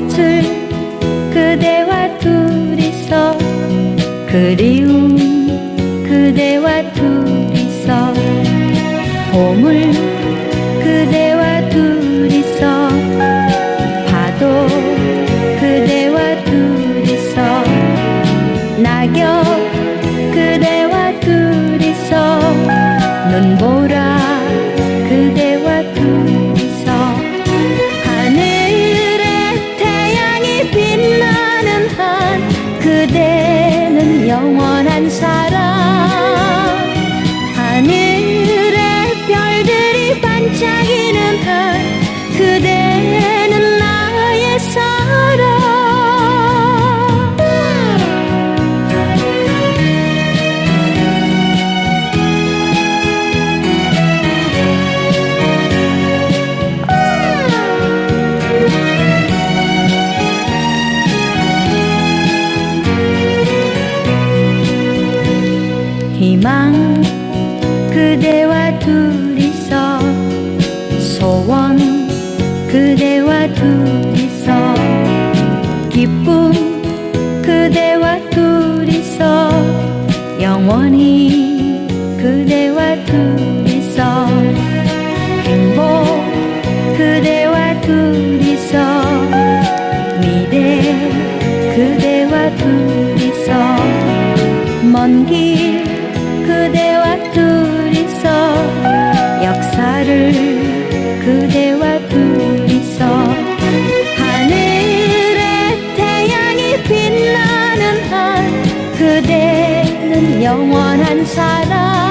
곁을 그대와 둘이서 그리움 그대와 둘이서 봄을 그대와 둘이서 파도 그대와 둘이서 낙엽 그대와 둘이서 눈보라 그대는 영원한 사랑 희망 그대와 둘이서 소원 그대와 둘이서 기쁨 그대와 둘이서 영원히 그대와 둘이서 행복 그대와 둘이서 미래 그대와 둘이서 먼길 有我难舍了。